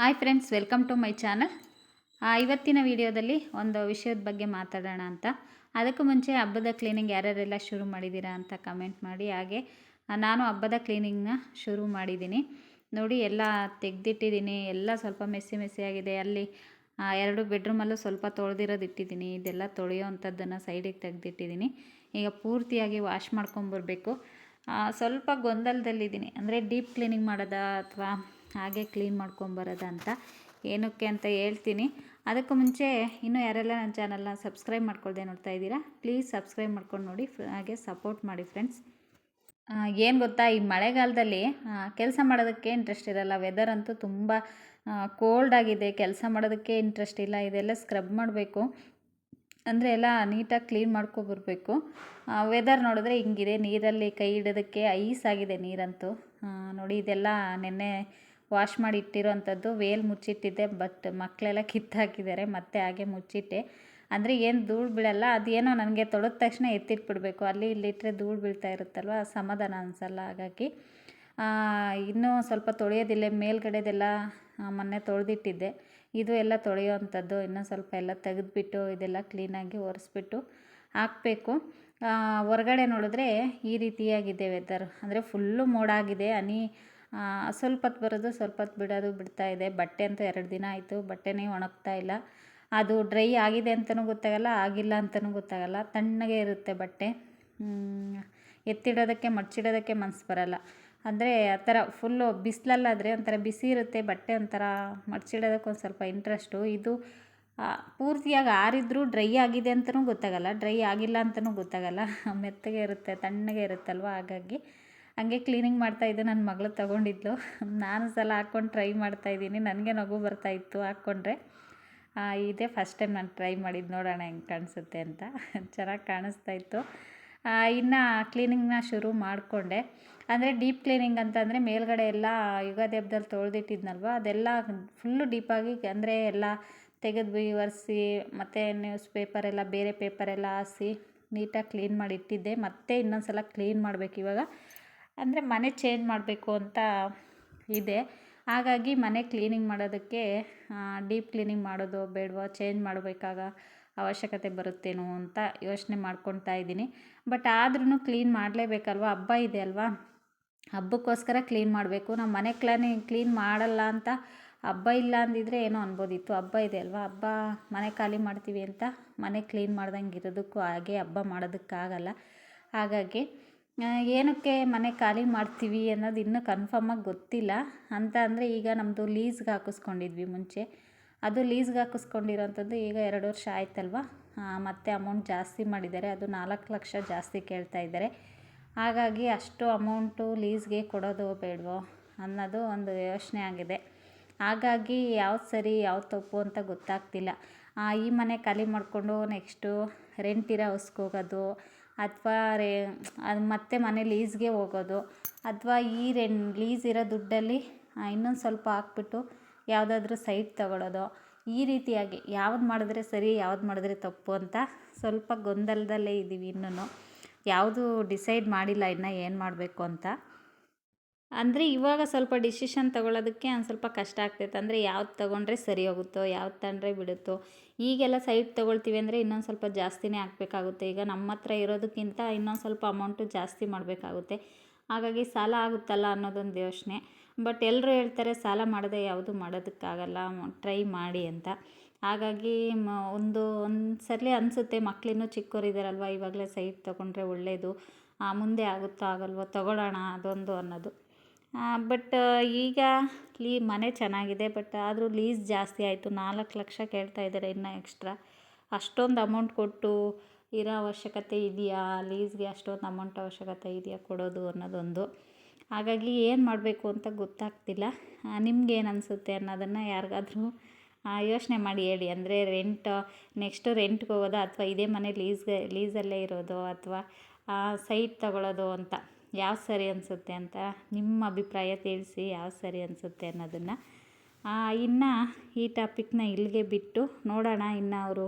Hi friends welcome to my channel ಇವತ್ತಿನ ವಿಡಿಯೋದಲ್ಲಿ ಒಂದು ವಿಷಯದ ಬಗ್ಗೆ ಮಾತಾಡೋಣ ಅಂತ. ಅದಕ್ಕೂ ಮುಂಚೆ ಹಬ್ಬದ ಕ್ಲೀನಿಂಗ್ ಯಾರ್ಯಾರೆಲ್ಲ ಶುರು ಮಾಡಿದ್ದೀರಾ ಅಂತ ಕಮೆಂಟ್ ಮಾಡಿ. ಹಾಗೆ ನಾನು ಹಬ್ಬದ ಕ್ಲೀನಿಂಗ್ನ ಶುರು ಮಾಡಿದ್ದೀನಿ. ನೋಡಿ, ಎಲ್ಲ ತೆಗೆದಿಟ್ಟಿದ್ದೀನಿ, ಎಲ್ಲ ಸ್ವಲ್ಪ ಮೆಸ್ಸಿ ಮೆಸ್ಸಿಯಾಗಿದೆ ಅಲ್ಲಿ ಎರಡು ಬೆಡ್ರೂಮಲ್ಲೂ ಸ್ವಲ್ಪ ತೊಳೆದಿರೋದು ಇಟ್ಟಿದ್ದೀನಿ. ಇದೆಲ್ಲ ತೊಳೆಯೋ ಅಂಥದ್ದನ್ನು ಸೈಡಿಗೆ ತೆಗೆದಿಟ್ಟಿದ್ದೀನಿ. ಈಗ ಪೂರ್ತಿಯಾಗಿ ವಾಶ್ ಮಾಡ್ಕೊಂಬರ್ಬೇಕು ಸ್ವಲ್ಪ ಗೊಂದಲದಲ್ಲಿದ್ದೀನಿ. ಅಂದರೆ ಡೀಪ್ ಕ್ಲೀನಿಂಗ್ ಮಾಡೋದಾ ಅಥವಾ ಹಾಗೆ ಕ್ಲೀನ್ ಮಾಡ್ಕೊಂಬರೋದಂತ ಏನಕ್ಕೆ ಅಂತ ಹೇಳ್ತೀನಿ. ಅದಕ್ಕೂ ಮುಂಚೆ ಇನ್ನೂ ಯಾರೆಲ್ಲ ನನ್ನ ಚಾನಲ್ನ ಸಬ್ಸ್ಕ್ರೈಬ್ ಮಾಡ್ಕೊಳ್ದೆ ನೋಡ್ತಾ ಇದ್ದೀರಾ, ಪ್ಲೀಸ್ ಸಬ್ಸ್ಕ್ರೈಬ್ ಮಾಡ್ಕೊಂಡು ನೋಡಿ ಹಾಗೆ ಸಪೋರ್ಟ್ ಮಾಡಿ ಫ್ರೆಂಡ್ಸ್. ಏನು ಗೊತ್ತಾ, ಈ ಮಳೆಗಾಲದಲ್ಲಿ ಕೆಲಸ ಮಾಡೋದಕ್ಕೆ ಇಂಟ್ರೆಸ್ಟ್ ಇರಲ್ಲ. ವೆದರ್ ಅಂತೂ ತುಂಬ ಕೋಲ್ಡ್ ಆಗಿದೆ. ಕೆಲಸ ಮಾಡೋದಕ್ಕೆ ಇಂಟ್ರೆಸ್ಟ್ ಇಲ್ಲ. ಇದೆಲ್ಲ ಸ್ಕ್ರಬ್ ಮಾಡಬೇಕು. ಅಂದರೆ ಎಲ್ಲ ನೀಟಾಗಿ ಕ್ಲೀನ್ ಮಾಡ್ಕೊಬರ್ಬೇಕು. ವೆದರ್ ನೋಡಿದ್ರೆ ಹಿಂಗಿದೆ. ನೀರಲ್ಲಿ ಕೈ ಇಡೋದಕ್ಕೆ ಐಸ್ ಆಗಿದೆ ನೀರಂತೂ. ನೋಡಿ, ಇದೆಲ್ಲ ನೆನ್ನೆ ವಾಶ್ ಮಾಡಿ ಇಟ್ಟಿರೋವಂಥದ್ದು, ವೇಲ್ ಮುಚ್ಚಿಟ್ಟಿದ್ದೆ ಬಟ್ ಮಕ್ಕಳೆಲ್ಲ ಕಿತ್ತಾಕಿದ್ದಾರೆ, ಮತ್ತೆ ಹಾಗೆ ಮುಚ್ಚಿಟ್ಟೆ. ಅಂದರೆ ಏನು ಧೂಳು ಬೀಳಲ್ಲ ಅದೇನೋ ನನಗೆ ತೊಳೆದ ತಕ್ಷಣ ಎತ್ತಿಟ್ಬಿಡಬೇಕು. ಅಲ್ಲಿ ಇಲ್ಲಿ ಇಟ್ಟರೆ ಧೂಳು ಬೀಳ್ತಾ ಇರುತ್ತಲ್ವ? ಸಮಾಧಾನ ಅನಿಸಲ್ಲ ಹಾಗಾಗಿ. ಇನ್ನೂ ಸ್ವಲ್ಪ ತೊಳೆಯೋದಿಲ್ಲ, ಮೇಲ್ಗಡೆದೆಲ್ಲ ಮೊನ್ನೆ ತೊಳೆದಿಟ್ಟಿದ್ದೆ. ಇದು ಎಲ್ಲ ತೊಳೆಯೋವಂಥದ್ದು, ಇನ್ನೂ ಸ್ವಲ್ಪ ಎಲ್ಲ ತೆಗೆದುಬಿಟ್ಟು ಇದೆಲ್ಲ ಕ್ಲೀನಾಗಿ ಒರೆಸ್ಬಿಟ್ಟು ಹಾಕಬೇಕು. ಹೊರಗಡೆ ನೋಡಿದ್ರೆ ಈ ರೀತಿಯಾಗಿದೆ ವೆದರ್ ಅಂದರೆ ಫುಲ್ಲು ಮೋಡ ಆಗಿದೆ, ಹನಿ ಸ್ವಲ್ಪ ಹೊತ್ತು ಬರೋದು ಸ್ವಲ್ಪ ಹೊತ್ತು ಬಿಡೋದು ಬಿಡ್ತಾ ಇದೆ. ಬಟ್ಟೆ ಅಂತೂ ಎರಡು ದಿನ ಆಯಿತು. ಬಟ್ಟೆನೇ ಒಣಗ್ತಾ ಇಲ್ಲ. ಅದು ಡ್ರೈ ಆಗಿದೆ ಅಂತಲೂ ಗೊತ್ತಾಗಲ್ಲ, ಆಗಿಲ್ಲ ಅಂತಲೂ ಗೊತ್ತಾಗಲ್ಲ. ತಣ್ಣಗೆ ಇರುತ್ತೆ ಬಟ್ಟೆ. ಎತ್ತಿಡೋದಕ್ಕೆ, ಮಡ್ಚಿಡೋದಕ್ಕೆ ಮನಸ್ಸು ಬರಲ್ಲ. ಅಂದರೆ ಆ ಥರ ಫುಲ್ಲು ಬಿಸಿಲಲ್ಲಾದರೆ ಒಂಥರ ಬಿಸಿ ಇರುತ್ತೆ. ಬಟ್ಟೆ ಒಂಥರ ಮಡ್ಚಿಡೋದಕ್ಕೆ ಒಂದು ಸ್ವಲ್ಪ ಇಂಟ್ರೆಸ್ಟು ಇದು ಪೂರ್ತಿಯಾಗಿ ಆರಿದ್ರೂ ಡ್ರೈ ಆಗಿದೆ ಅಂತಲೂ ಗೊತ್ತಾಗಲ್ಲ. ಡ್ರೈ ಆಗಿಲ್ಲ ಅಂತಲೂ ಗೊತ್ತಾಗಲ್ಲ. ಮೆತ್ತಗೆ ಇರುತ್ತೆ, ತಣ್ಣಗೆ ಇರುತ್ತಲ್ವ? ಹಾಗಾಗಿ ಹಂಗೆ ಕ್ಲೀನಿಂಗ್ ಮಾಡ್ತಾಯಿದ್ದು ನನ್ನ ಮಗಳು ತಗೊಂಡಿದ್ಲು. ನಾನು ಸಲ ಹಾಕ್ಕೊಂಡು ಟ್ರೈ ಮಾಡ್ತಾಯಿದ್ದೀನಿ ನನಗೆ ನಗು ಬರ್ತಾಯಿತ್ತು ಹಾಕ್ಕೊಂಡ್ರೆ. ಇದೇ ಫಸ್ಟ್ ಟೈಮ್ ನಾನು ಟ್ರೈ ಮಾಡಿದ್ದು ನೋಡೋಣ ಹೆಂಗೆ ಕಾಣಿಸುತ್ತೆ ಅಂತ. ಚೆನ್ನಾಗಿ ಕಾಣಿಸ್ತಾ ಇತ್ತು. ಇನ್ನು ಕ್ಲೀನಿಂಗ್ನ ಶುರು ಮಾಡಿಕೊಂಡೆ. ಅಂದರೆ ಡೀಪ್ ಕ್ಲೀನಿಂಗ್ ಅಂತಂದರೆ ಮೇಲ್ಗಡೆ ಎಲ್ಲ ಯುಗಾದಿ ಹಬ್ಬದಲ್ಲಿ ತೊಳೆದಿಟ್ಟಿದ್ನಲ್ವ? ಅದೆಲ್ಲ ಫುಲ್ಲು ಡೀಪಾಗಿ ಅಂದರೆ ಎಲ್ಲ ತೆಗೆದು ಒರೆಸಿ ಮತ್ತು ನ್ಯೂಸ್ ಪೇಪರ್ ಎಲ್ಲ, ಬೇರೆ ಪೇಪರ್ ಎಲ್ಲ ಹಾಸಿ ನೀಟಾಗಿ ಕ್ಲೀನ್ ಮಾಡಿ ಇಟ್ಟಿದ್ದೆ. ಮತ್ತೆ ಇನ್ನೊಂದು ಸಲ ಕ್ಲೀನ್ ಮಾಡಬೇಕು ಇವಾಗ. ಅಂದರೆ ಮನೆ ಚೇಂಜ್ ಮಾಡಬೇಕು ಅಂತ ಇದೆ. ಹಾಗಾಗಿ ಮನೆ ಕ್ಲೀನಿಂಗ್ ಮಾಡೋದಕ್ಕೆ ಡೀಪ್ ಕ್ಲೀನಿಂಗ್ ಮಾಡೋದು ಬೇಡವೋ? ಚೇಂಜ್ ಮಾಡಬೇಕಾಗ ಅವಶ್ಯಕತೆ ಬರುತ್ತೇನೋ ಅಂತ ಯೋಚನೆ ಮಾಡ್ಕೊತಾ ಇದ್ದೀನಿ. ಬಟ್ ಆದ್ರೂ ಕ್ಲೀನ್ ಮಾಡಲೇಬೇಕಲ್ವ? ಹಬ್ಬ ಇದೆ ಅಲ್ವಾ? ಹಬ್ಬಕ್ಕೋಸ್ಕರ ಕ್ಲೀನ್ ಮಾಡಬೇಕು. ನಾವು ಮನೆ ಕ್ಲಾನಿ, ಕ್ಲೀನ್ ಮಾಡಲ್ಲ ಅಂತ ಹಬ್ಬ ಇಲ್ಲ ಅಂದಿದ್ರೆ ಏನೋ ಅನ್ಬೋದಿತ್ತು. ಹಬ್ಬ ಇದೆ ಅಲ್ವಾ? ಹಬ್ಬ ಮನೆ ಖಾಲಿ ಮಾಡ್ತೀವಿ ಅಂತ ಮನೆ ಕ್ಲೀನ್ ಮಾಡ್ದಂಗೆ ಇರೋದಕ್ಕೂ ಹಾಗೆ ಹಬ್ಬ ಮಾಡೋದಕ್ಕಾಗಲ್ಲ. ಹಾಗಾಗಿ ಏನಕ್ಕೆ ಮನೆ ಖಾಲಿ ಮಾಡ್ತೀವಿ ಅನ್ನೋದು ಇನ್ನೂ ಕನ್ಫರ್ಮಾಗಿ ಗೊತ್ತಿಲ್ಲ. ಅಂತ ಅಂದರೆ ಈಗ ನಮ್ಮದು ಲೀಸ್ಗೆ ಹಾಕಿಸ್ಕೊಂಡಿದ್ವಿ ಮುಂಚೆ. ಅದು ಲೀಸ್ಗೆ ಹಾಕಿಸ್ಕೊಂಡಿರೋಂಥದ್ದು ಈಗ ಎರಡು ವರ್ಷ ಆಯ್ತಲ್ವ? ಮತ್ತು ಅಮೌಂಟ್ ಜಾಸ್ತಿ ಮಾಡಿದ್ದಾರೆ. ಅದು ನಾಲ್ಕು ಲಕ್ಷ ಜಾಸ್ತಿ ಕೇಳ್ತಾ ಇದ್ದಾರೆ. ಹಾಗಾಗಿ ಅಷ್ಟು ಅಮೌಂಟು ಲೀಸ್ಗೆ ಕೊಡೋದು ಬೇಡವೋ ಅನ್ನೋದು ಒಂದು ಯೋಚನೆ ಆಗಿದೆ. ಹಾಗಾಗಿ ಯಾವ್ದು ಸರಿ, ಯಾವ್ದು ತಪ್ಪು ಅಂತ ಗೊತ್ತಾಗ್ತಿಲ್ಲ. ಈ ಮನೆ ಖಾಲಿ ಮಾಡಿಕೊಂಡು ನೆಕ್ಸ್ಟು ರೆಂಟ್ ಇರೋ ಹೌಸ್ಗೆ ಹೋಗೋದು ಅಥವಾ ರೇ, ಅದು ಮತ್ತೆ ಮನೆ ಲೀಸ್ಗೆ ಹೋಗೋದು. ಅಥವಾ ಈ ರೆನ್, ಲೀಸ್ ಇರೋ ದುಡ್ಡಲ್ಲಿ ಇನ್ನೊಂದು ಸ್ವಲ್ಪ ಹಾಕ್ಬಿಟ್ಟು ಯಾವುದಾದ್ರೂ ಸೈಟ್ ತಗೊಳ್ಳೋದು ಈ ರೀತಿಯಾಗಿ ಯಾವ್ದು ಮಾಡಿದ್ರೆ ಸರಿ, ಯಾವ್ದು ಮಾಡಿದ್ರೆ ತಪ್ಪು ಅಂತ ಸ್ವಲ್ಪ ಗೊಂದಲದಲ್ಲೇ ಇದ್ದೀವಿ ಇನ್ನೂ ಯಾವುದು ಡಿಸೈಡ್ ಮಾಡಿಲ್ಲ ಇನ್ನೂ ಏನು ಮಾಡಬೇಕು ಅಂತ. ಅಂದರೆ ಇವಾಗ ಸ್ವಲ್ಪ ಡಿಸಿಷನ್ ತಗೊಳ್ಳೋದಕ್ಕೆ ಒಂದು ಸ್ವಲ್ಪ ಕಷ್ಟ ಆಗ್ತೈತೆ. ಅಂದರೆ ಯಾವ್ದು ತೊಗೊಂಡ್ರೆ ಸರಿ ಹೋಗುತ್ತೋ, ಯಾವ್ದು ತಂದರೆ ಬಿಡುತ್ತೋ. ಈಗೆಲ್ಲ ಸೈಟ್ ತೊಗೊಳ್ತೀವಿ ಅಂದರೆ ಇನ್ನೊಂದು ಸ್ವಲ್ಪ ಜಾಸ್ತಿನೇ ಹಾಕ್ಬೇಕಾಗುತ್ತೆ. ಈಗ ನಮ್ಮ ಹತ್ರ ಇರೋದಕ್ಕಿಂತ ಇನ್ನೊಂದು ಸ್ವಲ್ಪ ಅಮೌಂಟು ಜಾಸ್ತಿ ಮಾಡಬೇಕಾಗುತ್ತೆ. ಹಾಗಾಗಿ ಸಾಲ ಆಗುತ್ತಲ್ಲ ಅನ್ನೋದೊಂದು ಯೋಚನೆ. ಬಟ್ ಎಲ್ಲರೂ ಹೇಳ್ತಾರೆ ಸಾಲ ಮಾಡದೆ ಯಾವುದು ಮಾಡೋದಕ್ಕಾಗಲ್ಲ, ಟ್ರೈ ಮಾಡಿ ಅಂತ. ಹಾಗಾಗಿ ಮ, ಒಂದು ಒಂದು ಸಲ ಅನಿಸುತ್ತೆ ಮಕ್ಕಳಿನ್ನೂ ಚಿಕ್ಕವರಿದ್ದಾರಲ್ವ ಇವಾಗಲೇ ಸೈಟ್ ತೊಗೊಂಡ್ರೆ ಒಳ್ಳೆಯದು ಮುಂದೆ ಆಗುತ್ತೋ ಆಗಲ್ವೋ, ತೊಗೊಳ್ಳೋಣ ಅದೊಂದು ಅನ್ನೋದು. ಬಟ್ ಈಗ ಲೀ ಮನೆ ಚೆನ್ನಾಗಿದೆ ಬಟ್ ಆದರೂ ಲೀಸ್ ಜಾಸ್ತಿ ಆಯಿತು. ನಾಲ್ಕು ಲಕ್ಷ ಕೇಳ್ತಾ ಇದ್ದಾರೆ ಇನ್ನೂ ಎಕ್ಸ್ಟ್ರಾ ಅಷ್ಟೊಂದು ಅಮೌಂಟ್ ಕೊಟ್ಟು ಇರೋ ಅವಶ್ಯಕತೆ ಇದೆಯಾ? ಲೀಸ್ಗೆ ಅಷ್ಟೊಂದು ಅಮೌಂಟ್ ಅವಶ್ಯಕತೆ ಇದೆಯಾ ಕೊಡೋದು ಅನ್ನೋದೊಂದು. ಹಾಗಾಗಿ ಏನು ಮಾಡಬೇಕು ಅಂತ ಗೊತ್ತಾಗ್ತಿಲ್ಲ. ನಿಮ್ಗೇನು ಅನಿಸುತ್ತೆ ಅನ್ನೋದನ್ನು ಯಾರಿಗಾದ್ರೂ ಯೋಚನೆ ಮಾಡಿ ಹೇಳಿ. ಅಂದರೆ ರೆಂಟ್ ನೆಕ್ಸ್ಟು ರೆಂಟ್ಗೆ ಹೋಗೋದಾ? ಅಥವಾ ಇದೇ ಮನೆ ಲೀಸ್ಗೆ ಲೀಸಲ್ಲೇ ಇರೋದು? ಅಥವಾ ಸೈಟ್ ತಗೊಳ್ಳೋದು ಅಂತ. ಯಾವ್ದು ಸರಿ ಅನಿಸುತ್ತೆ ಅಂತ ನಿಮ್ಮ ಅಭಿಪ್ರಾಯ ತಿಳಿಸಿ ಯಾವ ಸರಿ ಅನಿಸುತ್ತೆ ಅನ್ನೋದನ್ನು. ಇನ್ನು ಈ ಟಾಪಿಕ್ನ ಇಲ್ಲಿಗೆ ಬಿಟ್ಟು ನೋಡೋಣ, ಇನ್ನು ಅವರು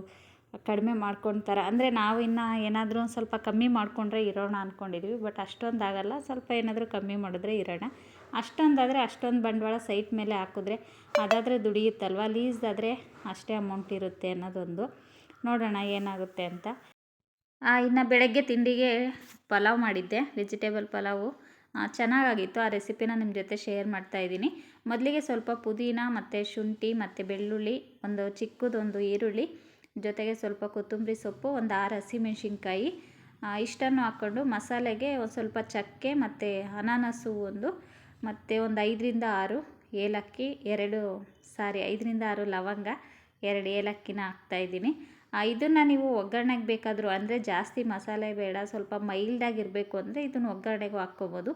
ಕಡಿಮೆ ಮಾಡ್ಕೊತಾರೆ. ಅಂದರೆ ನಾವು ಇನ್ನು ಏನಾದರೂ ಸ್ವಲ್ಪ ಕಮ್ಮಿ ಮಾಡಿಕೊಂಡ್ರೆ ಇರೋಣ ಅಂದ್ಕೊಂಡಿದ್ವಿ ಬಟ್ ಅಷ್ಟೊಂದು ಆಗೋಲ್ಲ. ಸ್ವಲ್ಪ ಏನಾದರೂ ಕಮ್ಮಿ ಮಾಡಿದ್ರೆ ಇರೋಣ. ಅಷ್ಟೊಂದಾದರೆ ಅಷ್ಟೊಂದು ಬಂಡವಾಳ ಸೈಟ್ ಮೇಲೆ ಹಾಕಿದ್ರೆ ಅದಾದರೆ ದುಡಿಯುತ್ತಲ್ವ? ಲೀಸ್ದಾದರೆ ಅಷ್ಟೇ ಅಮೌಂಟ್ ಇರುತ್ತೆ ಅನ್ನೋದೊಂದು ನೋಡೋಣ ಏನಾಗುತ್ತೆ ಅಂತ. ಇನ್ನು ಬೆಳಗ್ಗೆ ತಿಂಡಿಗೆ ಪಲಾವ್ ಮಾಡಿದ್ದೆ ವೆಜಿಟೇಬಲ್ ಪಲಾವು. ಚೆನ್ನಾಗಾಗಿತ್ತು. ಆ ರೆಸಿಪಿನ ನಿಮ್ಮ ಜೊತೆ ಶೇರ್ ಮಾಡ್ತಾ ಇದ್ದೀನಿ. ಮೊದಲಿಗೆ ಸ್ವಲ್ಪ ಪುದೀನ, ಮತ್ತು ಶುಂಠಿ, ಮತ್ತು ಬೆಳ್ಳುಳ್ಳಿ, ಒಂದು ಚಿಕ್ಕದೊಂದು ಈರುಳ್ಳಿ, ಜೊತೆಗೆ ಸ್ವಲ್ಪ ಕೊತ್ತಂಬರಿ ಸೊಪ್ಪು, ಒಂದು ಆರು ಹಸಿಮೆಣ್ಸಿನ್ಕಾಯಿ. ಇಷ್ಟನ್ನು ಹಾಕ್ಕೊಂಡು ಮಸಾಲೆಗೆ ಒಂದು ಸ್ವಲ್ಪ ಚಕ್ಕೆ, ಮತ್ತು ಅನಾನಸು ಒಂದು, ಮತ್ತು ಒಂದು ಐದರಿಂದ ಆರು ಏಲಕ್ಕಿ, ಎರಡು ಸಾರಿ ಐದರಿಂದ ಆರು ಲವಂಗ, ಎರಡು ಏಲಕ್ಕಿನ ಹಾಕ್ತಾಯಿದ್ದೀನಿ ಇದನ್ನು ನೀವು ಒಗ್ಗರಣೆಗೆ ಬೇಕಾದರೂ, ಅಂದರೆ ಜಾಸ್ತಿ ಮಸಾಲೆ ಬೇಡ, ಸ್ವಲ್ಪ ಮೈಲ್ಡಾಗಿರಬೇಕು ಅಂದರೆ ಇದನ್ನು ಒಗ್ಗರಣೆಗೂ ಹಾಕ್ಕೋಬೋದು.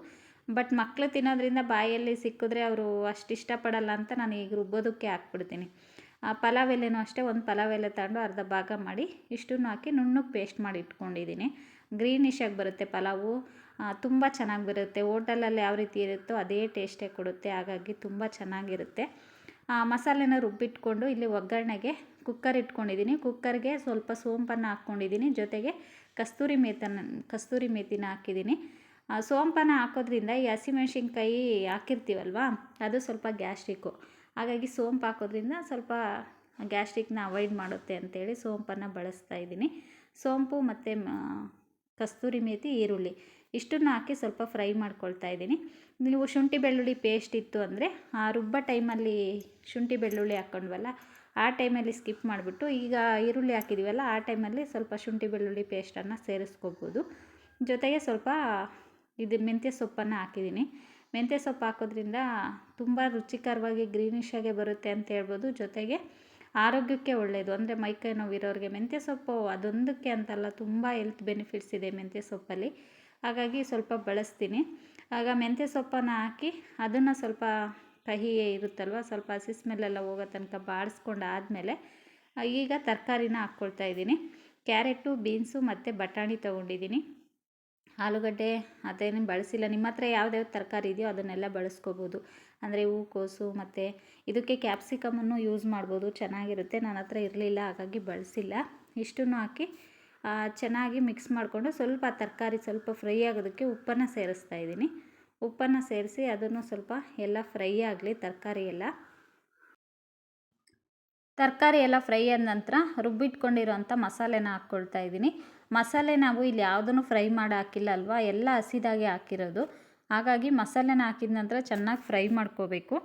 ಬಟ್ ಮಕ್ಕಳು ತಿನ್ನೋದ್ರಿಂದ ಬಾಯಲ್ಲಿ ಸಿಕ್ಕಿದ್ರೆ ಅವರು ಅಷ್ಟು ಇಷ್ಟಪಡಲ್ಲ ಅಂತ ನಾನು ಈಗ ರುಬ್ಬೋದಕ್ಕೆ ಹಾಕ್ಬಿಡ್ತೀನಿ. ಆ ಪಲಾವ್ ಎಲೆನೂ ಅಷ್ಟೇ, ಒಂದು ಪಲಾವ್ ಎಲೆ ತಗೊಂಡು ಅರ್ಧ ಭಾಗ ಮಾಡಿ ಇಷ್ಟನ್ನು ಹಾಕಿ ನುಣ್ಣಗೆ ಪೇಸ್ಟ್ ಮಾಡಿ ಇಟ್ಕೊಂಡಿದ್ದೀನಿ. ಗ್ರೀನಿಶಾಗಿ ಬರುತ್ತೆ ಪಲಾವು. ತುಂಬ ಚೆನ್ನಾಗಿ ಬರುತ್ತೆ. ಹೋಟೆಲಲ್ಲಿ ಯಾವ ರೀತಿ ಇರುತ್ತೋ ಅದೇ ಟೇಸ್ಟೇ ಕೊಡುತ್ತೆ. ಹಾಗಾಗಿ ತುಂಬ ಚೆನ್ನಾಗಿರುತ್ತೆ. ಮಸಾಲೆನ ರುಬ್ಬಿಟ್ಕೊಂಡು ಇಲ್ಲಿ ಒಗ್ಗರಣೆಗೆ ಕುಕ್ಕರ್ ಇಟ್ಕೊಂಡಿದ್ದೀನಿ. ಕುಕ್ಕರ್ಗೆ ಸ್ವಲ್ಪ ಸೋಂಪನ್ನು ಹಾಕ್ಕೊಂಡಿದ್ದೀನಿ. ಜೊತೆಗೆ ಕಸ್ತೂರಿ ಮೇತನ, ಕಸ್ತೂರಿ ಮೇತಿನ ಹಾಕಿದ್ದೀನಿ. ಸೋಂಪನ್ನು ಹಾಕೋದ್ರಿಂದ ಈ ಹಸಿಮೆಣ್ಸಿನ್ಕಾಯಿ ಹಾಕಿರ್ತೀವಲ್ವ? ಅದು ಸ್ವಲ್ಪ ಗ್ಯಾಸ್ಟ್ರಿಕ್ಕು. ಹಾಗಾಗಿ ಸೋಂಪು ಹಾಕೋದ್ರಿಂದ ಸ್ವಲ್ಪ ಗ್ಯಾಸ್ಟ್ರಿಕ್ನ ಅವಾಯ್ಡ್ ಮಾಡುತ್ತೆ ಅಂತೇಳಿ ಸೋಂಪನ್ನು ಬಳಸ್ತಾ ಇದ್ದೀನಿ. ಸೋಂಪು ಮತ್ತು ಕಸ್ತೂರಿ ಮೇಥಿ ಈರುಳ್ಳಿ ಇಷ್ಟನ್ನು ಹಾಕಿ ಸ್ವಲ್ಪ ಫ್ರೈ ಮಾಡ್ಕೊಳ್ತಾ ಇದ್ದೀನಿ. ನೀವು ಶುಂಠಿ ಬೆಳ್ಳುಳ್ಳಿ ಪೇಸ್ಟ್ ಇತ್ತು ಅಂದರೆ ಆ ರುಬ್ಬ ಟೈಮಲ್ಲಿ ಶುಂಠಿ ಬೆಳ್ಳುಳ್ಳಿ ಹಾಕ್ಕೊಂಡ್ವಲ್ಲ ಆ ಟೈಮಲ್ಲಿ ಸ್ಕಿಪ್ ಮಾಡಿಬಿಟ್ಟು ಈಗ ಈರುಳ್ಳಿ ಹಾಕಿದ್ದೀವಲ್ಲ, ಆ ಟೈಮಲ್ಲಿ ಸ್ವಲ್ಪ ಶುಂಠಿ ಬೆಳ್ಳುಳ್ಳಿ ಪೇಸ್ಟನ್ನು ಸೇರಿಸ್ಕೋಬೋದು. ಜೊತೆಗೆ ಸ್ವಲ್ಪ ಇದು ಮೆಂತ್ಯ ಸೊಪ್ಪನ್ನು ಹಾಕಿದ್ದೀನಿ. ಮೆಂತ್ಯ ಸೊಪ್ಪು ಹಾಕೋದ್ರಿಂದ ತುಂಬ ರುಚಿಕರವಾಗಿ ಗ್ರೀನಿಶಾಗೆ ಬರುತ್ತೆ ಅಂತ ಹೇಳ್ಬೋದು. ಜೊತೆಗೆ ಆರೋಗ್ಯಕ್ಕೆ ಒಳ್ಳೆಯದು ಅಂದರೆ ಮೈಕೈ ನೋವಿರೋರಿಗೆ ಮೆಂತ್ಯ ಸೊಪ್ಪು ಅದೊಂದಕ್ಕೆ ಅಂತಲ್ಲ, ತುಂಬ ಹೆಲ್ತ್ ಬೆನಿಫಿಟ್ಸ್ ಇದೆ ಮೆಂತ್ಯ ಸೊಪ್ಪಲ್ಲಿ. ಹಾಗಾಗಿ ಸ್ವಲ್ಪ ಬಳಸ್ತೀನಿ. ಆಗ ಮೆಂತ್ಯ ಸೊಪ್ಪನ್ನು ಹಾಕಿ ಅದನ್ನು ಸ್ವಲ್ಪ ಕಹಿ ಇರುತ್ತಲ್ವ? ಸ್ವಲ್ಪ ಹಸಿ ಸ್ಮೆಲ್ಲೆಲ್ಲ ಹೋಗೋ ತನಕ ಬಾಡಿಸ್ಕೊಂಡು ಆದಮೇಲೆ ಈಗ ತರಕಾರಿನ ಹಾಕ್ಕೊಳ್ತಾ ಇದ್ದೀನಿ. ಕ್ಯಾರೆಟು, ಬೀನ್ಸು ಮತ್ತು ಬಟಾಣಿ ತೊಗೊಂಡಿದ್ದೀನಿ. ಆಲೂಗಡ್ಡೆ ಅದೇನು ಬಳಸಿಲ್ಲ. ನಿಮ್ಮ ಹತ್ರ ಯಾವ್ದ್ಯಾವ ತರಕಾರಿ ಇದೆಯೋ ಅದನ್ನೆಲ್ಲ ಬಳಸ್ಕೋಬೋದು. ಅಂದರೆ ಹೂಕೋಸು ಮತ್ತು ಇದಕ್ಕೆ ಕ್ಯಾಪ್ಸಿಕಮನ್ನು ಯೂಸ್ ಮಾಡ್ಬೋದು. ಚೆನ್ನಾಗಿರುತ್ತೆ. ನನ್ನ ಹತ್ರ ಇರಲಿಲ್ಲ, ಹಾಗಾಗಿ ಬಳಸಿಲ್ಲ. ಇಷ್ಟನ್ನು ಹಾಕಿ ಚೆನ್ನಾಗಿ ಮಿಕ್ಸ್ ಮಾಡಿಕೊಂಡು ಸ್ವಲ್ಪ ತರಕಾರಿ ಸ್ವಲ್ಪ ಫ್ರೈ ಆಗೋದಕ್ಕೆ ಉಪ್ಪನ್ನು ಸೇರಿಸ್ತಾ ಇದ್ದೀನಿ. ಉಪ್ಪನ್ನು ಸೇರಿಸಿ ಅದನ್ನು ಸ್ವಲ್ಪ ಎಲ್ಲ ಫ್ರೈ ಆಗಲಿ, ತರಕಾರಿ ಎಲ್ಲ. ತರಕಾರಿ ಎಲ್ಲ ಫ್ರೈ ಆದ ನಂತರ ರುಬ್ಬಿಟ್ಕೊಂಡಿರೋಂಥ ಮಸಾಲೆನ ಹಾಕ್ಕೊಳ್ತಾ ಇದ್ದೀನಿ. ಮಸಾಲೆ ನಾವು ಇಲ್ಲಿ ಯಾವುದನ್ನು ಫ್ರೈ ಮಾಡಿ ಹಾಕಿಲ್ಲ ಅಲ್ವಾ? ಎಲ್ಲ ಹಸಿದಾಗೆ ಹಾಕಿರೋದು. ಹಾಗಾಗಿ ಮಸಾಲೆನ ಹಾಕಿದ ನಂತರ ಚೆನ್ನಾಗಿ ಫ್ರೈ ಮಾಡ್ಕೋಬೇಕು.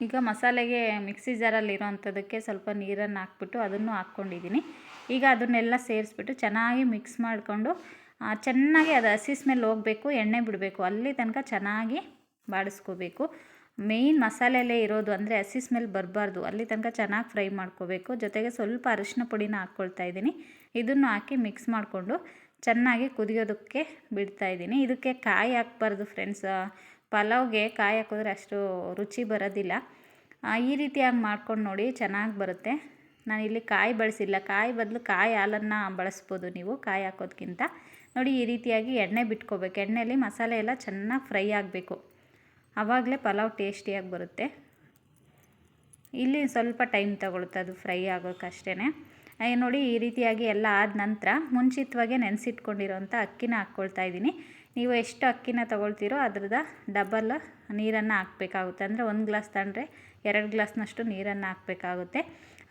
ಈಗ ಮಸಾಲೆಗೆ ಮಿಕ್ಸಿ ಜಾರಲ್ಲಿ ಇರೋವಂಥದ್ದಕ್ಕೆ ಸ್ವಲ್ಪ ನೀರನ್ನು ಹಾಕ್ಬಿಟ್ಟು ಅದನ್ನು ಹಾಕ್ಕೊಂಡಿದ್ದೀನಿ. ಈಗ ಅದನ್ನೆಲ್ಲ ಸೇರಿಸ್ಬಿಟ್ಟು ಚೆನ್ನಾಗಿ ಮಿಕ್ಸ್ ಮಾಡಿಕೊಂಡು ಚೆನ್ನಾಗಿ ಅದು ಹಸಿ ಸ್ಮೆಲ್ ಹೋಗಬೇಕು, ಎಣ್ಣೆ ಬಿಡಬೇಕು. ಅಲ್ಲಿ ತನಕ ಚೆನ್ನಾಗಿ ಬಾಡಿಸ್ಕೋಬೇಕು. ಮೇಯ್ನ್ ಮಸಾಲೆಯಲ್ಲೇ ಇರೋದು ಅಂದರೆ ಹಸಿ ಸ್ಮೆಲ್ ಬರಬಾರ್ದು. ಅಲ್ಲಿ ತನಕ ಚೆನ್ನಾಗಿ ಫ್ರೈ ಮಾಡ್ಕೋಬೇಕು. ಜೊತೆಗೆ ಸ್ವಲ್ಪ ಅರಿಶಿನ ಪುಡಿನ ಹಾಕ್ಕೊಳ್ತಾ ಇದ್ದೀನಿ. ಇದನ್ನು ಹಾಕಿ ಮಿಕ್ಸ್ ಮಾಡಿಕೊಂಡು ಚೆನ್ನಾಗಿ ಕುದಿಯೋದಕ್ಕೆ ಬಿಡ್ತಾ ಇದ್ದೀನಿ. ಇದಕ್ಕೆ ಕಾಯಿ ಹಾಕ್ಬಾರ್ದು ಫ್ರೆಂಡ್ಸ್. ಪಲಾವ್ಗೆ ಕಾಯಿ ಹಾಕಿದ್ರೆ ಅಷ್ಟು ರುಚಿ ಬರೋದಿಲ್ಲ. ಈ ರೀತಿಯಾಗಿ ಮಾಡ್ಕೊಂಡು ನೋಡಿ ಚೆನ್ನಾಗಿ ಬರುತ್ತೆ. ನಾನು ಇಲ್ಲಿ ಕಾಯಿ ಬಳಸಿಲ್ಲ. ಕಾಯಿ ಬದಲು ಕಾಯಿ ಹಾಲನ್ನು ಬಳಸ್ಬೋದು ನೀವು, ಕಾಯಿ ಹಾಕೋದ್ಕಿಂತ. ನೋಡಿ ಈ ರೀತಿಯಾಗಿ ಎಣ್ಣೆ ಬಿಟ್ಕೋಬೇಕು. ಎಣ್ಣೆಯಲ್ಲಿ ಮಸಾಲೆ ಎಲ್ಲ ಚೆನ್ನಾಗಿ ಫ್ರೈ ಆಗಬೇಕು. ಆವಾಗಲೇ ಪಲಾವ್ ಟೇಸ್ಟಿಯಾಗಿ ಬರುತ್ತೆ. ಇಲ್ಲಿ ಸ್ವಲ್ಪ ಟೈಮ್ ತಗೊಳುತ್ತೆ ಅದು ಫ್ರೈ ಆಗೋಕ್ಕಷ್ಟೇ ನೋಡಿ ಈ ರೀತಿಯಾಗಿ ಎಲ್ಲ ಆದ ನಂತರ ಮುಂಚಿತವಾಗೆ ನೆನೆಸಿಟ್ಕೊಂಡಿರೋಂಥ ಅಕ್ಕಿನ ಹಾಕ್ಕೊಳ್ತಾ ಇದ್ದೀನಿ. ನೀವು ಎಷ್ಟು ಅಕ್ಕಿನ ತೊಗೊಳ್ತೀರೋ ಅದ್ರದ ಡಬಲ್ ನೀರನ್ನು ಹಾಕಬೇಕಾಗುತ್ತೆ. ಅಂದರೆ ಒಂದು ಗ್ಲಾಸ್ ತಗೊಂಡ್ರೆ ಎರಡು ಗ್ಲಾಸ್ನಷ್ಟು ನೀರನ್ನು ಹಾಕಬೇಕಾಗುತ್ತೆ.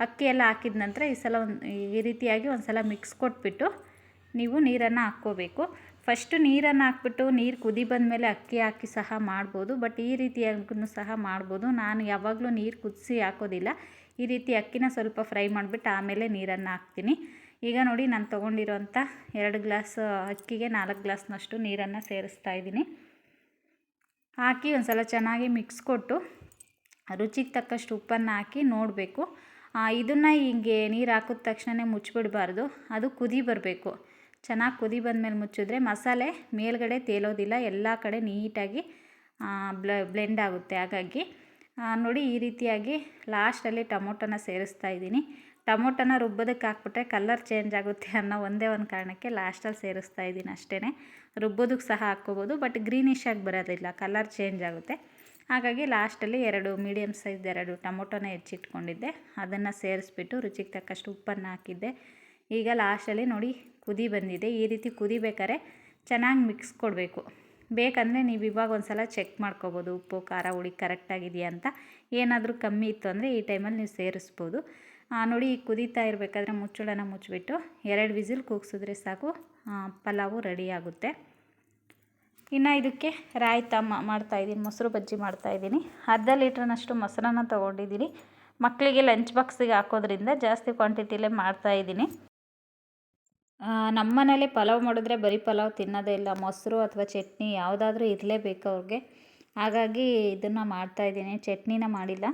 ಅಕ್ಕಿ ಎಲ್ಲ ಹಾಕಿದ ನಂತರ ಈ ಸಲ ಒಂದು ಈ ರೀತಿಯಾಗಿ ಒಂದು ಸಲ ಮಿಕ್ಸ್ ಕೊಟ್ಬಿಟ್ಟು ನೀವು ನೀರನ್ನು ಹಾಕ್ಕೋಬೇಕು. ಫಸ್ಟು ನೀರನ್ನು ಹಾಕ್ಬಿಟ್ಟು ನೀರು ಕುದಿ ಬಂದಮೇಲೆ ಅಕ್ಕಿ ಹಾಕಿ ಸಹ ಮಾಡ್ಬೋದು. ಬಟ್ ಈ ರೀತಿಯಾಗೂ ಸಹ ಮಾಡ್ಬೋದು. ನಾನು ಯಾವಾಗಲೂ ನೀರು ಕುದಿಸಿ ಹಾಕೋದಿಲ್ಲ. ಈ ರೀತಿ ಅಕ್ಕಿನ ಸ್ವಲ್ಪ ಫ್ರೈ ಮಾಡಿಬಿಟ್ಟು ಆಮೇಲೆ ನೀರನ್ನು ಹಾಕ್ತೀನಿ. ಈಗ ನೋಡಿ ನಾನು ತೊಗೊಂಡಿರೋಂಥ ಎರಡು ಗ್ಲಾಸ್ ಅಕ್ಕಿಗೆ ನಾಲ್ಕು ಗ್ಲಾಸ್ನಷ್ಟು ನೀರನ್ನು ಸೇರಿಸ್ತಾ ಇದ್ದೀನಿ. ಹಾಕಿ ಒಂದು ಸಲ ಚೆನ್ನಾಗಿ ಮಿಕ್ಸ್ ಕೊಟ್ಟು ರುಚಿಗೆ ತಕ್ಕಷ್ಟು ಉಪ್ಪನ್ನು ಹಾಕಿ ನೋಡಬೇಕು. ಇದನ್ನು ಹಿಂಗೆ ನೀರು ಹಾಕಿದ ತಕ್ಷಣ ಮುಚ್ಚಿಬಿಡಬಾರ್ದು ಅದು ಕುದಿ ಬರಬೇಕು. ಚೆನ್ನಾಗಿ ಕುದಿ ಬಂದಮೇಲೆ ಮುಚ್ಚಿದ್ರೆ ಮಸಾಲೆ ಮೇಲ್ಗಡೆ ತೇಲೋದಿಲ್ಲ, ಎಲ್ಲ ಕಡೆ ನೀಟಾಗಿ ಬ್ಲ ಬ್ಲೆಂಡ್ ಆಗುತ್ತೆ. ಹಾಗಾಗಿ ನೋಡಿ ಈ ರೀತಿಯಾಗಿ ಲಾಸ್ಟಲ್ಲಿ ಟೊಮೊಟೊನ ಸೇರಿಸ್ತಾ ಇದ್ದೀನಿ. ಟೊಮೊಟೊನ ರುಬ್ಬೋದಕ್ಕೆ ಹಾಕ್ಬಿಟ್ರೆ ಕಲರ್ ಚೇಂಜ್ ಆಗುತ್ತೆ ಅನ್ನೋ ಒಂದೇ ಒಂದು ಕಾರಣಕ್ಕೆ ಲಾಸ್ಟಲ್ಲಿ ಸೇರಿಸ್ತಾ ಇದ್ದೀನಿ ಅಷ್ಟೇ ರುಬ್ಬೋದಕ್ಕೆ ಸಹ ಹಾಕ್ಕೋಬೋದು, ಬಟ್ ಗ್ರೀನಿಶ್ ಆಗಿ ಬರೋದಿಲ್ಲ, ಕಲರ್ ಚೇಂಜ್ ಆಗುತ್ತೆ. ಹಾಗಾಗಿ ಲಾಸ್ಟಲ್ಲಿ ಎರಡು ಮೀಡಿಯಮ್ ಸೈಜ್ ಎರಡು ಟೊಮೊಟೊನ ಹೆಚ್ಚಿಟ್ಕೊಂಡಿದ್ದೆ. ಅದನ್ನು ಸೇರಿಸ್ಬಿಟ್ಟು ರುಚಿಗೆ ತಕ್ಕಷ್ಟು ಉಪ್ಪನ್ನು ಹಾಕಿದ್ದೆ. ಈಗ ಲಾಸ್ಟಲ್ಲಿ ನೋಡಿ ಕುದಿ ಬಂದಿದೆ. ಈ ರೀತಿ ಕುದಿಬೇಕಾದ್ರೆ ಚೆನ್ನಾಗಿ ಮಿಕ್ಸ್ ಕೊಡಬೇಕು. ಬೇಕಂದರೆ ನೀವು ಇವಾಗ ಒಂದು ಸಲ ಚೆಕ್ ಮಾಡ್ಕೋಬೋದು. ಉಪ್ಪು, ಖಾರ, ಹುಳಿ ಕರೆಕ್ಟಾಗಿದೆಯಾ ಅಂತ. ಏನಾದರೂ ಕಮ್ಮಿ ಇತ್ತು ಅಂದರೆ ಈ ಟೈಮಲ್ಲಿ ನೀವು ಸೇರಿಸ್ಬೋದು. ನೋಡಿ ಈಗ ಕುದೀತಾ ಇರಬೇಕಾದ್ರೆ ಮುಚ್ಚಳನ ಮುಚ್ಚಿಬಿಟ್ಟು ಎರಡು ವಿಸಿಲ್ ಕೂಗಿಸಿದ್ರೆ ಸಾಕು. ಪಲಾವು ರೆಡಿ ಆಗುತ್ತೆ. ಇನ್ನು ಇದಕ್ಕೆ ರಾಯ್ತ ಮಾಡ್ತಾಯಿದ್ದೀನಿ ಮೊಸರು ಬಜ್ಜಿ ಮಾಡ್ತಾಯಿದ್ದೀನಿ ಅರ್ಧ ಲೀಟ್ರನಷ್ಟು ಮೊಸರನ್ನ ತೊಗೊಂಡಿದ್ದೀನಿ. ಮಕ್ಕಳಿಗೆ ಲಂಚ್ ಬಾಕ್ಸಿಗೆ ಹಾಕೋದ್ರಿಂದ ಜಾಸ್ತಿ ಕ್ವಾಂಟಿಟಿಲೇ ಮಾಡ್ತಾಯಿದ್ದೀನಿ ನಮ್ಮ ಮನೇಲಿ ಪಲಾವ್ ಮಾಡಿದ್ರೆ ಬರೀ ಪಲಾವ್ ತಿನ್ನೋದೇ ಇಲ್ಲ. ಮೊಸರು ಅಥವಾ ಚಟ್ನಿ ಯಾವುದಾದ್ರೂ ಇರಲೇಬೇಕು ಅವ್ರಿಗೆ. ಹಾಗಾಗಿ ಇದನ್ನು ಮಾಡ್ತಾಯಿದ್ದೀನಿ ಚಟ್ನಿನ ಮಾಡಿಲ್ಲ.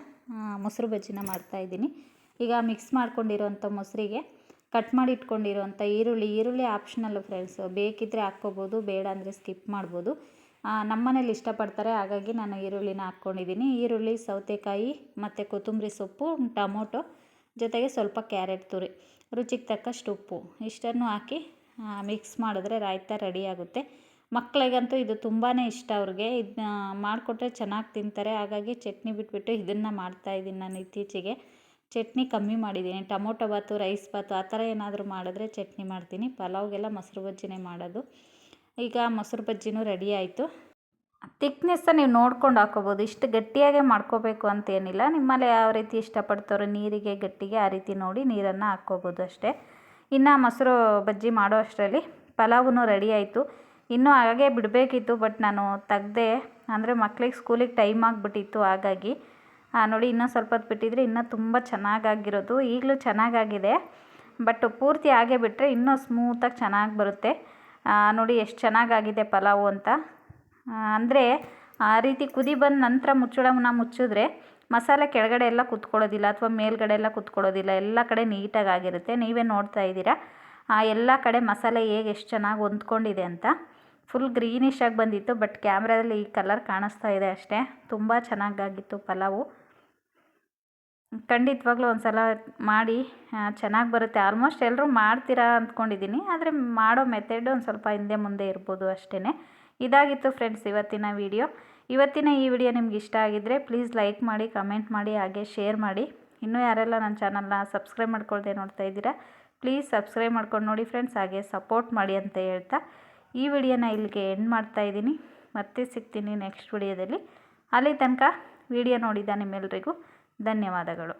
ಮೊಸರು ಬಜ್ಜಿನ ಮಾಡ್ತಾಯಿದ್ದೀನಿ ಈಗ ಮಿಕ್ಸ್ ಮಾಡ್ಕೊಂಡಿರೋಂಥ ಮೊಸರಿಗೆ ಕಟ್ ಮಾಡಿ ಇಟ್ಕೊಂಡಿರೋಂಥ ಈರುಳ್ಳಿ. ಈರುಳ್ಳಿ ಆಪ್ಷನಲ್ ಫ್ರೆಂಡ್ಸು ಬೇಕಿದ್ದರೆ ಹಾಕ್ಕೋಬೋದು, ಬೇಡ ಅಂದರೆ ಸ್ಕಿಪ್ ಮಾಡ್ಬೋದು. ನಮ್ಮ ಮನೇಲಿ ಇಷ್ಟಪಡ್ತಾರೆ. ಹಾಗಾಗಿ ನಾನು ಈರುಳ್ಳಿನ ಹಾಕ್ಕೊಂಡಿದ್ದೀನಿ. ಈರುಳ್ಳಿ, ಸೌತೆಕಾಯಿ ಮತ್ತು ಕೊತ್ತಂಬರಿ ಸೊಪ್ಪು, ಟೊಮೊಟೊ ಜೊತೆಗೆ ಸ್ವಲ್ಪ ಕ್ಯಾರೆಟ್ ತುರಿ. ರುಚಿಗೆ ತಕ್ಕಷ್ಟು ಉಪ್ಪು. ಇಷ್ಟನ್ನು ಹಾಕಿ ಮಿಕ್ಸ್ ಮಾಡಿದ್ರೆ ರಾಯ್ತ ರೆಡಿ ಆಗುತ್ತೆ. ಮಕ್ಕಳಿಗಂತೂ ಇದು ತುಂಬಾ ಇಷ್ಟ ಅವ್ರಿಗೆ. ಇದನ್ನ ಮಾಡಿಕೊಟ್ರೆ ಚೆನ್ನಾಗಿ ತಿಂತಾರೆ. ಹಾಗಾಗಿ ಚಟ್ನಿ ಬಿಟ್ಬಿಟ್ಟು ಇದನ್ನು ಮಾಡ್ತಾಯಿದ್ದೀನಿ ನಾನು ಇತ್ತೀಚೆಗೆ. ಚಟ್ನಿ ಕಮ್ಮಿ ಮಾಡಿದ್ದೀನಿ. ಟೊಮೊಟೊ ಬಾತು ರೈಸ್ ಬಾತು, ಆ ಥರ ಏನಾದರೂ ಮಾಡಿದ್ರೆ ಚಟ್ನಿ ಮಾಡ್ತೀನಿ. ಪಲಾವ್ಗೆಲ್ಲ ಮೊಸರು ಬಜ್ಜಿನೇ ಮಾಡೋದು. ಈಗ ಮೊಸರು ಬಜ್ಜಿನೂ ರೆಡಿ ಆಯಿತು. ತಿಕ್ನೆಸ್ಸ ನೀವು ನೋಡ್ಕೊಂಡು ಹಾಕೋಬೋದು. ಇಷ್ಟು ಗಟ್ಟಿಯಾಗೆ ಮಾಡ್ಕೋಬೇಕು ಅಂತೇನಿಲ್ಲ. ನಿಮ್ಮಲ್ಲಿ ಯಾವ ರೀತಿ ಇಷ್ಟಪಡ್ತಾರೋ ನೀರಿಗೆ ಗಟ್ಟಿಗೆ ಆ ರೀತಿ ನೋಡಿ ನೀರನ್ನು ಹಾಕ್ಕೋಬೋದು ಅಷ್ಟೇ. ಇನ್ನು ಮೊಸರು ಬಜ್ಜಿ ಮಾಡೋ ಅಷ್ಟರಲ್ಲಿ ಪಲಾವು ರೆಡಿ ಆಯಿತು. ಇನ್ನೂ ಹಾಗೆ ಬಿಡಬೇಕಿತ್ತು ಬಟ್ ನಾನು ತೆಗ್ದೆ, ಅಂದರೆ ಮಕ್ಳಿಗೆ ಸ್ಕೂಲಿಗೆ ಟೈಮ್ ಆಗಿಬಿಟ್ಟಿತ್ತು ಹಾಗಾಗಿ. ನೋಡಿ ಇನ್ನೂ ಸ್ವಲ್ಪ ಹೊತ್ತು ಬಿಟ್ಟಿದ್ರೆ ಇನ್ನೂ ತುಂಬ ಚೆನ್ನಾಗಾಗಿರೋದು. ಈಗಲೂ ಚೆನ್ನಾಗಾಗಿದೆ. ಬಟ್ ಪೂರ್ತಿ ಹಾಗೆ ಬಿಟ್ಟರೆ ಇನ್ನೂ ಸ್ಮೂತಾಗಿ ಚೆನ್ನಾಗಿ ಬರುತ್ತೆ. ನೋಡಿ ಎಷ್ಟು ಚೆನ್ನಾಗಾಗಿದೆ ಪಲಾವು ಅಂತ. ಅಂದರೆ ಆ ರೀತಿ ಕುದಿ ಬಂದ ನಂತರ ಮುಚ್ಚಳವನ್ನು ಮುಚ್ಚಿದ್ರೆ ಮಸಾಲೆ ಕೆಳಗಡೆ ಎಲ್ಲ ಕುತ್ಕೊಳ್ಳೋದಿಲ್ಲ ಅಥವಾ ಮೇಲ್ಗಡೆ ಎಲ್ಲ ಕುತ್ಕೊಳ್ಳೋದಿಲ್ಲ, ಎಲ್ಲ ಕಡೆ ನೀಟಾಗಿ ಆಗಿರುತ್ತೆ. ನೀವೇ ನೋಡ್ತಾ ಇದ್ದೀರಾ? ಎಲ್ಲ ಕಡೆ ಮಸಾಲೆ ಹೇಗೆ ಎಷ್ಟು ಚೆನ್ನಾಗಿ ಹೊಂದ್ಕೊಂಡಿದೆ ಅಂತ. ಫುಲ್ ಗ್ರೀನಿಶ್ ಆಗಿ ಬಂದಿತ್ತು ಬಟ್ ಕ್ಯಾಮ್ರಾದಲ್ಲಿ ಈ ಕಲರ್ ಕಾಣಿಸ್ತಾ ಇದೆ ಅಷ್ಟೇ. ತುಂಬ ಚೆನ್ನಾಗಾಗಿತ್ತು ಪಲಾವು. ಖಂಡಿತವಾಗ್ಲೂ ಒಂದು ಸಲ ಮಾಡಿ ಚೆನ್ನಾಗಿ ಬರುತ್ತೆ. ಆಲ್ಮೋಸ್ಟ್ ಎಲ್ಲರೂ ಮಾಡ್ತೀರಾ ಅಂದ್ಕೊಂಡಿದ್ದೀನಿ, ಆದರೆ ಮಾಡೋ ಮೆಥಡ್ ಒಂದು ಸ್ವಲ್ಪ ಹಿಂದೆ ಮುಂದೆ ಇರ್ಬೋದು ಅಷ್ಟೇ ಇದಾಗಿತ್ತು ಫ್ರೆಂಡ್ಸ್ ಇವತ್ತಿನ ವಿಡಿಯೋ ಇವತ್ತಿನ ಈ ವಿಡಿಯೋ ನಿಮ್ಗೆ ಇಷ್ಟ ಆಗಿದ್ದರೆ ಪ್ಲೀಸ್ ಲೈಕ್ ಮಾಡಿ ಕಮೆಂಟ್ ಮಾಡಿ, ಹಾಗೆ ಶೇರ್ ಮಾಡಿ. ಇನ್ನೂ ಯಾರೆಲ್ಲ ನನ್ನ ಚಾನಲ್ನ ಸಬ್ಸ್ಕ್ರೈಬ್ ಮಾಡ್ಕೊಳ್ದೆ ನೋಡ್ತಾ ಇದ್ದೀರಾ ಪ್ಲೀಸ್ ಸಬ್ಸ್ಕ್ರೈಬ್ ಮಾಡ್ಕೊಂಡು ನೋಡಿ ಫ್ರೆಂಡ್ಸ್ ಹಾಗೆ ಸಪೋರ್ಟ್ ಮಾಡಿ ಅಂತ ಹೇಳ್ತಾ ಈ ವಿಡಿಯೋನ ಇಲ್ಲಿಗೆ ಎಂಡ್ ಮಾಡ್ತಾ ಇದ್ದೀನಿ. ಮತ್ತೆ ಸಿಗ್ತೀನಿ ನೆಕ್ಸ್ಟ್ ವಿಡಿಯೋದಲ್ಲಿ ಅಲ್ಲಿ ತನಕ ವಿಡಿಯೋ ನೋಡಿದ ನಿಮ್ಮೆಲ್ಲರಿಗೂ ಧನ್ಯವಾದಗಳು.